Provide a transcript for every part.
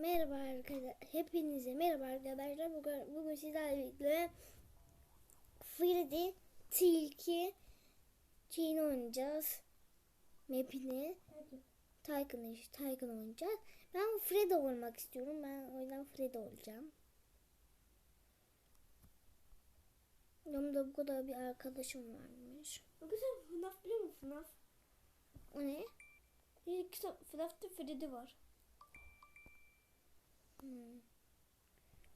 Merhaba arkadaşlar. Hepinize merhaba arkadaşlar. Bugün, bugün sizlerle birlikte Freddy Tilki Çin oynayacağız. Map'ini Tycoon işte Tycoon oynayacağız. Ben Freddy olmak istiyorum. Ben o yüzden Freddy olacağım. Yanımda bu kadar bir arkadaşım varmış. Sen FNAF biliyor musun FNAF? O ne? Bir kitap FNAF'ta Freddy var. Hmm.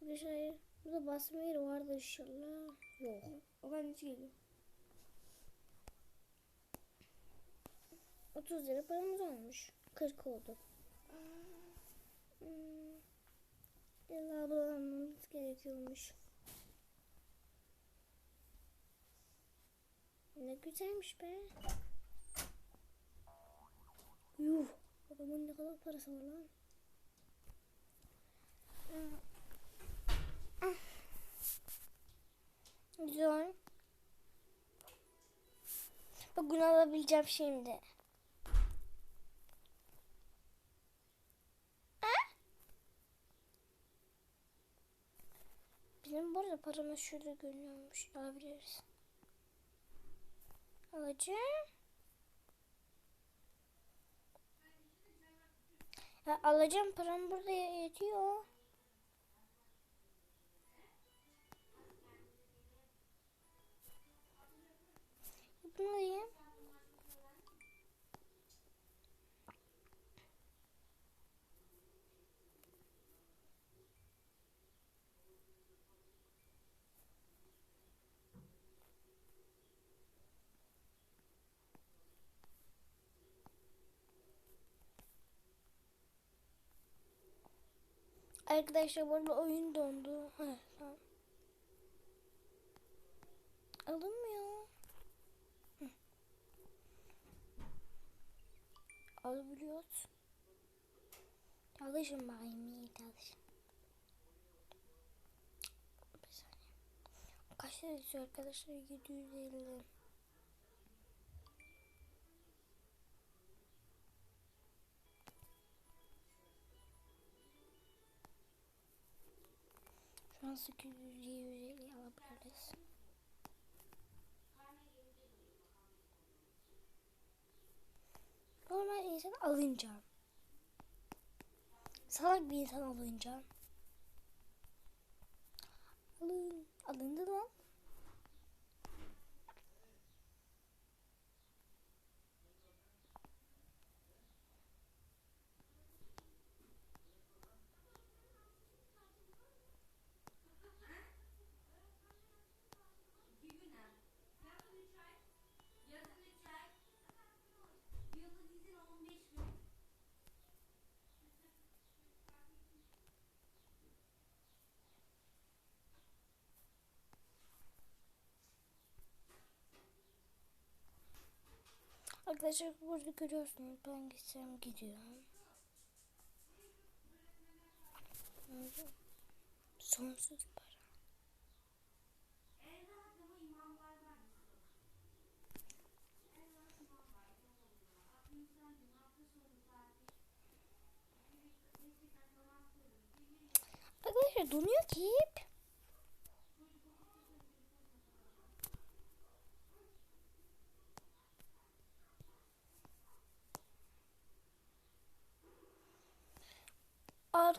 Arkadaşlar burada basma yeri vardı inşallah. Yok. O kendisi geliyor. 30 lira paramız olmuş. 40 oldu. Hmm. İlla bulamamız gerekiyormuş. Ne güzelmiş be. Yuh. Adamın ne kadar parası var lan. Güzel. Bugün alabileceğim şimdi. Bizim bu arada paramız şurada görünüyormuş. Alabiliriz. Alacağım. Ya alacağım param burada yetiyor. Bunu alayım. Arkadaşlar bu arada oyun dondu. Alınmıyor. Hı. Alabiliyoruz. Çalışın bakayım iyi çalışın. Bir saniye. Kaç yazıyor arkadaşlar? 750. Şu an 850 alabiliriz. Normal insan alınca. Salak bir insan alınca. Alın, alındı lan. Arkadaşlar burada görüyorsunuz ben gitsem gidiyorum. Sonsuz para. Arkadaşlar donuyor ki.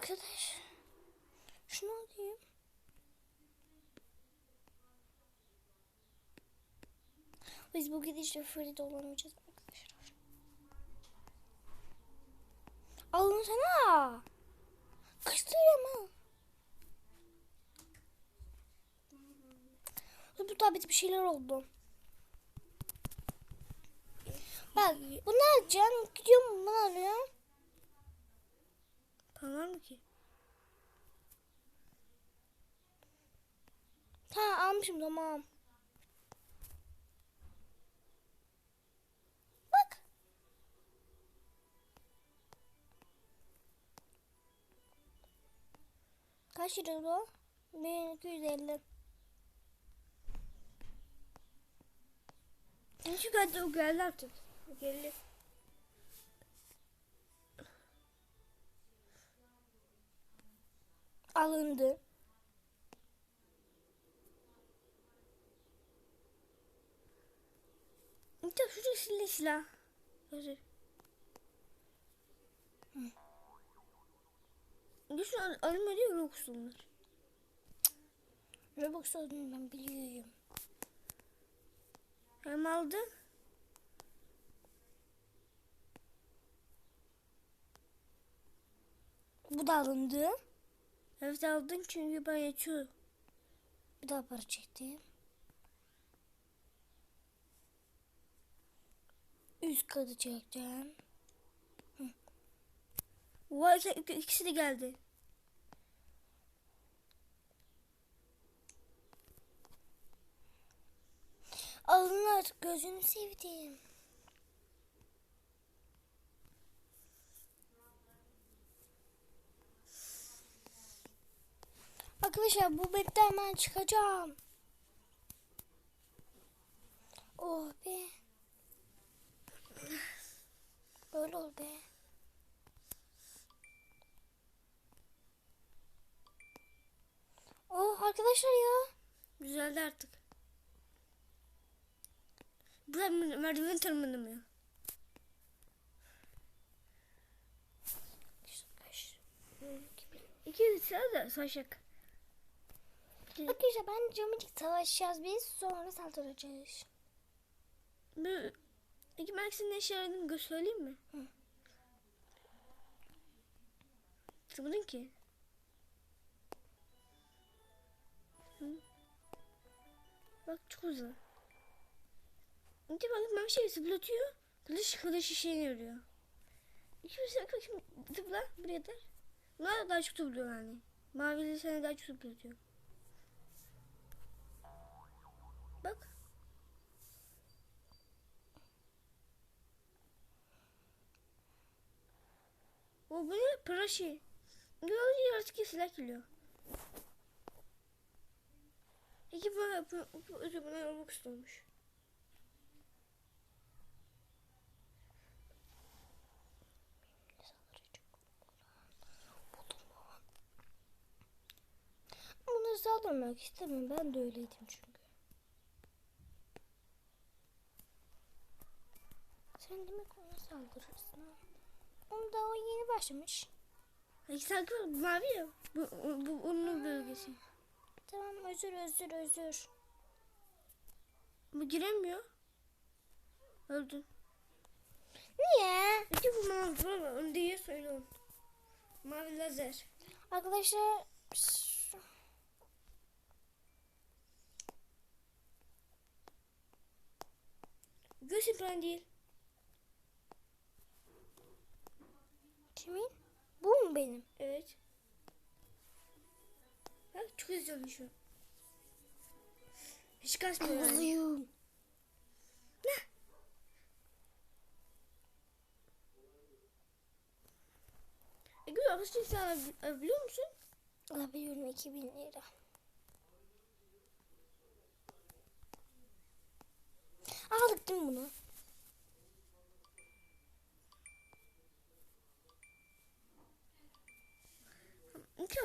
Arkadaş. Şunu alayım. Biz bu gidişle free olamayacağız arkadaşlar. Alın sana. Kıştırıyorum ha. Bu tabi bir şeyler oldu. Bak bunu alacağım. Gidiyorum bunu alıyorum. Tamam ki. Ha almışım tamam. Bak. Kaç lira bu? 1250. Çünkü hadi o geldi artık. O Alındı. İşte şurada silah silah. Hazır. Düşün diyor Robux bunlar. Robux olduğunu ben biliyorum. Hem aldın. Bu da alındı. Evet aldın çünkü ben yetiyor. Bir daha para çektim. Üst katı çekeceğim. Vay ikisi de geldi. Alın artık gözünü sevdiğim. Arkadaşlar bu bette hemen çıkacağım. Oh be. Böyle ol be. Oh arkadaşlar ya. Düzeldi artık. Mer- merdiven tırmanamıyor. İki de silah da saçak. Arkadaşlar ben camicik savaşacağız biz sonra saldıracağız. Bu iki merkezin ne işe yaradığını söyleyeyim mi? Hı. Tırmadın ki. Hı. Bak çok hızlı. İki bak ben bir şey zıplatıyor. Kılıç kılıç şişeye yarıyor. İki bir şey bakayım zıpla buraya da. Bunlar da daha çok zıplıyor yani. Mavili seni daha çok zıplatıyor. Bak. Ne? Paraşi. Gördüğü yaratık silah geliyor. İki buna olmak istiyormuş. Bunu saldırmak istemem. Ben de öyleydim çünkü. Sen demek ona saldırırsın ha. Onu da o yeni başlamış. Var, mavi ya. Bu, bu onun bölgesi. Tamam özür özür özür. Bu giremiyor. Öldün. Niye? İki bu mavi diye söylüyorum. Mavi lazer. Arkadaşlar Göğsün falan değil. Kimin? Bu mu benim? Evet. Bak çok hızlı şu. Hiç kasmıyor yani. Kızıyım. E güzel arkadaşlar sen al- biliyor musun? Alabiliyorum 2000 lira. Aldık değil mi bunu?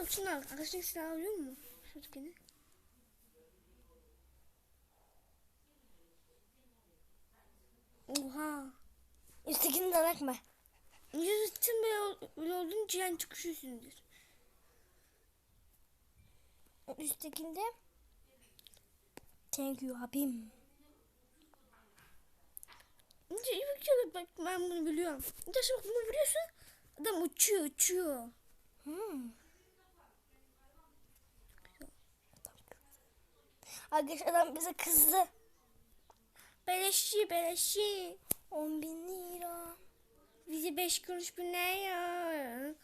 İki al. Arkadaşlar silah alıyor mu? Şuradakini. Oha. Üsttekini de bakma. Yüzüstün böyle, ol- böyle olduğun için yani çıkışıyorsundur. Üsttekinde Thank you abim. İnce iyi bakıyor bak ben bunu biliyorum. İnce bak bunu biliyorsun. Adam uçuyor uçuyor. Hmm. Arkadaşlar adam bize kızdı. Beleşçi beleşçi. 10 bin lira. Bizi beş kuruş biner ya.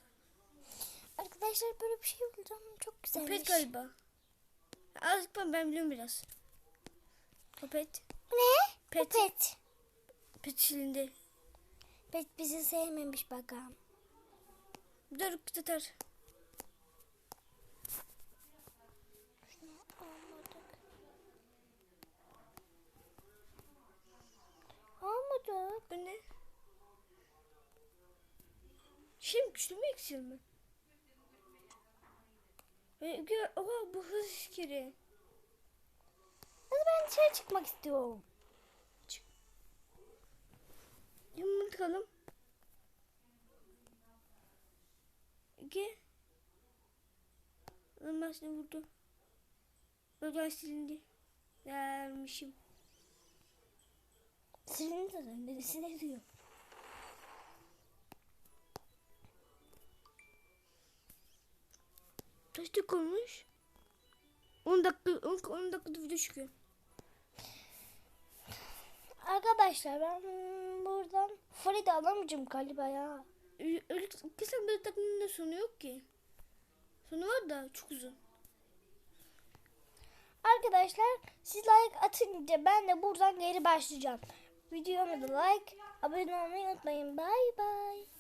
Arkadaşlar böyle bir şey buldum. Çok güzelmiş. Pet galiba. Azıcık ben, ben biliyorum biraz. O pet. Bu ne? Pet. Bu pet. Pet silindi. Pet bizi sevmemiş bakalım. Dur tutar. Almadık. Bu ne? Şey mi güçlü mü eksil mi? Oha bu hız iskeri. Hadi ben dışarı çıkmak istiyorum. Yumurtalım. İki. Lambasını vurdu. Öden silindi. Dermişim. Silindi zaten. Neresine diyor. Kaç dakika olmuş? 10 dakika 10, 10 dakikada video çıkıyor. Arkadaşlar ben buradan Freddy alamayacağım galiba ya. Öyle öyle- kısa bir dakikanın da sonu yok ki. Sonu var da çok uzun. Arkadaşlar siz like atınca ben de buradan geri başlayacağım. Videoma da like, i'll abone olmayı unutmayın. Bye bye.